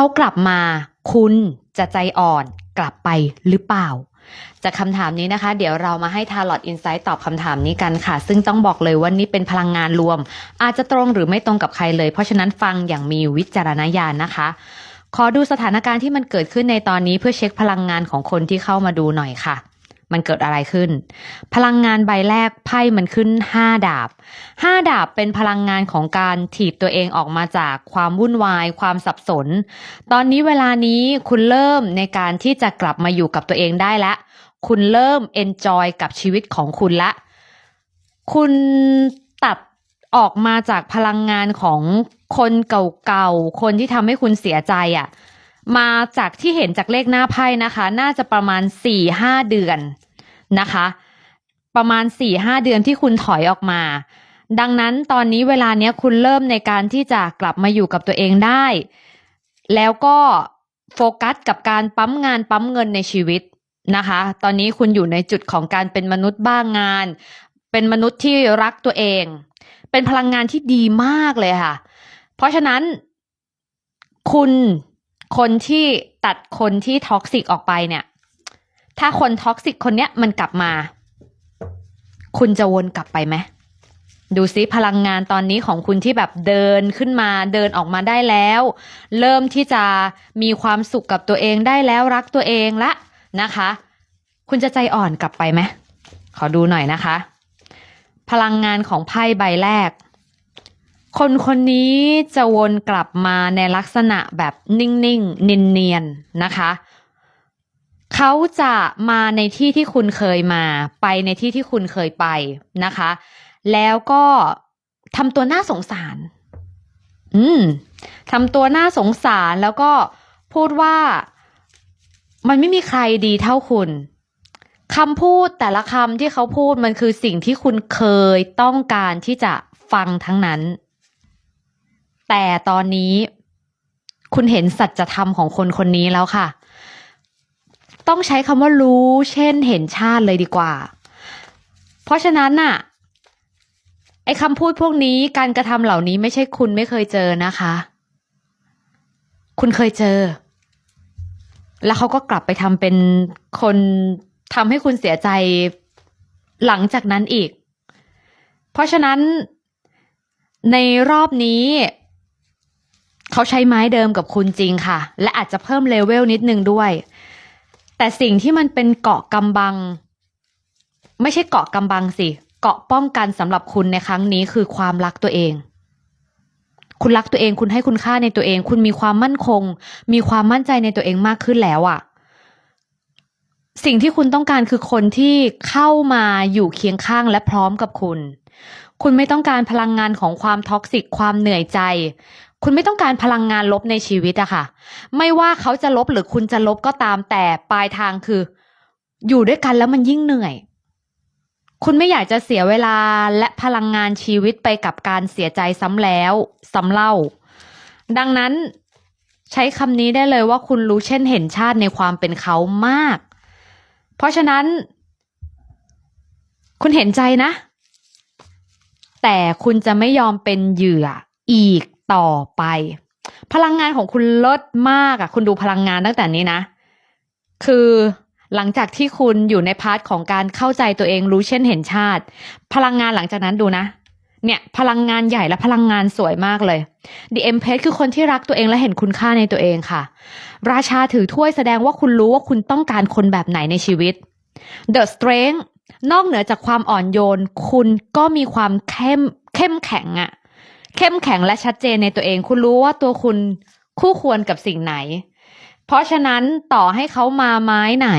เขากลับมา คุณจะใจอ่อนกลับไปหรือเปล่า จากคำถามนี้นะคะ เดี๋ยวเรามาให้ทาร์ลอตอินไซต์ตอบคำถามนี้กันค่ะ ซึ่งต้องบอกเลยว่านี่เป็นพลังงานรวม อาจจะตรงหรือไม่ตรงกับใครเลย เพราะฉะนั้นฟังอย่างมีวิจารณญาณนะคะ ขอดูสถานการณ์ที่มันเกิดขึ้นในตอนนี้เพื่อเช็คพลังงานของคนที่เข้ามาดูหน่อยค่ะ มันเกิดอะไรขึ้น พลังงานใบแรกไพ่มันขึ้น 5 ดาบ 5 ดาบเป็นพลังงานของการถีบตัวเองออกมาจากความวุ่นวาย ความสับสน ตอนนี้เวลานี้คุณเริ่มในการที่จะกลับมาอยู่กับตัวเองได้แล้วคุณเริ่มเอนจอยกับชีวิตของคุณละ คุณตัดออกมาจากพลังงานของคนเก่าๆ คนที่ทำให้คุณเสียใจอะ่ะ มาจากที่เห็นจากเลขหน้าไพ่นะคะ น่าจะประมาณสี่ห้าเดือนนะคะ ประมาณสี่ห้าเดือนที่คุณถอยออกมา ดังนั้นตอนนี้เวลาเนี้ยคุณเริ่มในการที่จะกลับมาอยู่กับตัวเองได้ แล้วก็โฟกัสกับการปั๊มงานปั๊มเงินในชีวิตนะคะ ตอนนี้คุณอยู่ในจุดของการเป็นมนุษย์บ้างงาน เป็นมนุษย์ที่รักตัวเอง เป็นพลังงานที่ดีมากเลยค่ะ เพราะฉะนั้นคุณ คนที่ตัดคนที่ท็อกซิกออกไปเนี่ย ถ้าคนท็อกซิกคนเนี้ยมันกลับมา คุณจะวนกลับไปไหมดูซิพลังงานตอนนี้ของคุณที่แบบเดินขึ้นมาเดินออกมาได้แล้ว เริ่มที่จะมีความสุขกับตัวเองได้แล้วรักตัวเองละนะคะ คุณจะใจอ่อนกลับไปไหมขอดูหน่อยนะคะ พลังงานของไพ่ใบแรก คนคนนี้จะวนกลับมาในลักษณะแบบนิ่งๆเนียนๆนะคะ เขาจะมาในที่ที่คุณเคยมาไปในที่ที่คุณเคยไปนะคะ แล้วก็ทำตัวน่าสงสาร อืมทำตัวน่าสงสารแล้วก็พูดว่ามันไม่มีใครดีเท่าคุณคำพูดแต่ละคำที่เขาพูดมันคือสิ่งที่คุณเคยต้องการที่จะฟังทั้งนั้น แต่ตอนนี้คุณเห็นสัจธรรมของคนคนนี้แล้วค่ะ ต้องใช้คำว่ารู้ เช่นเห็นชาติเลยดีกว่า เพราะฉะนั้นน่ะไอ้คำพูดพวกนี้การกระทำเหล่านี้ไม่ใช่คุณไม่เคยเจอนะคะ คุณเคยเจอ แล้วเขาก็กลับไปทำเป็นคนทำให้คุณเสียใจหลังจากนั้นอีก เพราะฉะนั้นในรอบนี้ เขาใช้ไม้เดิมกับคุณจริงค่ะ และอาจจะเพิ่มเลเวลนิดนึงด้วย แต่สิ่งที่มันเป็นเกาะกำบัง ไม่ใช่เกาะกำบังสิ เกาะป้องกันสำหรับคุณในครั้งนี้คือความรักตัวเอง คุณรักตัวเองคุณให้คุณค่าในตัวเอง คุณมีความมั่นคง มีความมั่นใจในตัวเองมากขึ้นแล้วอะ่ะสิ่งที่คุณต้องการคือคนที่เข้ามาอยู่เคียงข้างและพร้อมกับคุณ คุณไม่ต้องการพลังงานของความท็อกซิกความเหนื่อยใจ คุณไม่ต้องการพลังงานลบในชีวิตอะค่ะ ไม่ว่าเขาจะลบหรือคุณจะลบก็ตามแต่ปลายทางคือ อยู่ด้วยกันแล้วมันยิ่งเหนื่อย คุณไม่อยากจะเสียเวลาและพลังงานชีวิตไปกับการเสียใจซ้ำแล้วซ้ำเล่า ดังนั้นใช้คำนี้ได้เลยว่าคุณรู้เช่นเห็นชาติในความเป็นเขามาก เพราะฉะนั้น คุณเห็นใจนะ แต่คุณจะไม่ยอมเป็นเหยื่ออีก ต่อไป พลังงานของคุณลดมากอะคุณดูพลังงานตั้งแต่นี้นะ คือหลังจากที่คุณอยู่ในพาร์ทของการเข้าใจตัวเองรู้เช่นเห็นชาติ พลังงานหลังจากนั้นดูนะ เนี่ยพลังงานใหญ่และพลังงานสวยมากเลย The Empress คือคนที่รักตัวเองและเห็นคุณค่าในตัวเองค่ะ ราชาถือถ้วยแสดงว่าคุณรู้ว่าคุณต้องการคนแบบไหนในชีวิต The Strength นอกเหนือจากความอ่อนโยน คุณก็มีความเข้มเข้มแข็งอะ เข้มแข็งและชัดเจนในตัวเอง คุณรู้ว่าตัวคุณคู่ควรกับสิ่งไหน เพราะฉะนั้นต่อให้เขามาไม้ไหน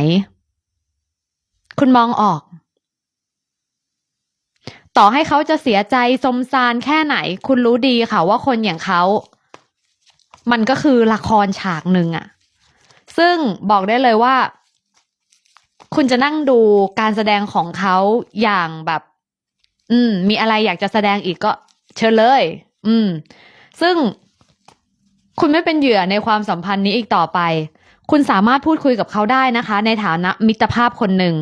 คุณมองออก ต่อให้เขาจะเสียใจสมซานแค่ไหน คุณรู้ดีค่ะว่าคนอย่างเขา มันก็คือละครฉากหนึ่งอะซึ่งบอกได้เลยว่า คุณจะนั่งดูการแสดงของเขาอย่างแบบ อืม มีอะไรอยากจะแสดงอีกก็เชิญเลย อืม ซึ่งคุณไม่เป็นเหยื่อในความสัมพันธ์นี้อีกต่อไป คุณสามารถพูดคุยกับเขาได้นะคะ ในฐานะมิตรภาพคนหนึ่ง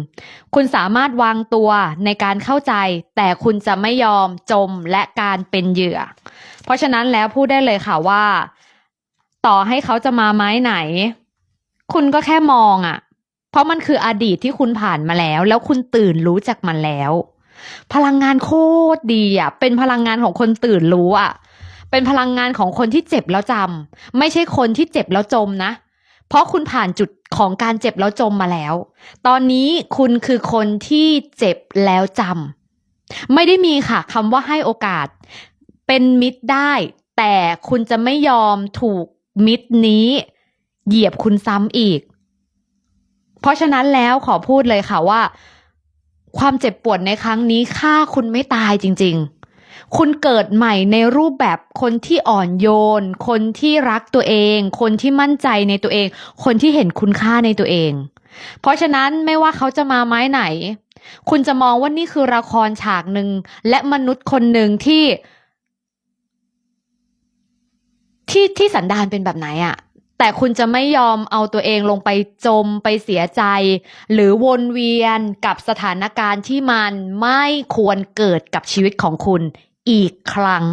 คุณสามารถวางตัวในการเข้าใจ แต่คุณจะไม่ยอมจมและการเป็นเหยื่อ เพราะฉะนั้นแล้วพูดได้เลยค่ะว่า ต่อให้เขาจะมาไม้ไหน คุณก็แค่มองอะ่ะ เพราะมันคืออดีตที่คุณผ่านมาแล้ว แล้วคุณตื่นรู้จากมันแล้ว พลังงานโคตรดีอะ เป็นพลังงานของคนตื่นรู้อะ เป็นพลังงานของคนที่เจ็บแล้วจำไม่ใช่คนที่เจ็บแล้วจมนะ เพราะคุณผ่านจุดของการเจ็บแล้วจมมาแล้ว ตอนนี้คุณคือคนที่เจ็บแล้วจำไม่ได้มีค่ะคำว่าให้โอกาส เป็นมิตรได้ แต่คุณจะไม่ยอมถูกมิตรนี้ เหยียบคุณซ้ำอีก เพราะฉะนั้นแล้วขอพูดเลยค่ะว่า ความเจ็บปวดในครั้งนี้ฆ่าคุณไม่ตายจริง ๆ คุณเกิดใหม่ในรูปแบบคนที่อ่อนโยน คนที่รักตัวเอง คนที่มั่นใจในตัวเอง คนที่เห็นคุณค่าในตัวเอง เพราะฉะนั้นไม่ว่าเขาจะมาไม้ไหน คุณจะมองว่านี่คือละครฉากหนึ่งและมนุษย์คนหนึ่งที่ที่ที่สันดานเป็นแบบไหนอะ แต่คุณจะไม่ยอมเอาตัวเองลงไปจมไปเสียใจ หรือวนเวียนกับสถานการณ์ที่มันไม่ควรเกิดกับชีวิตของคุณอีกครั้ง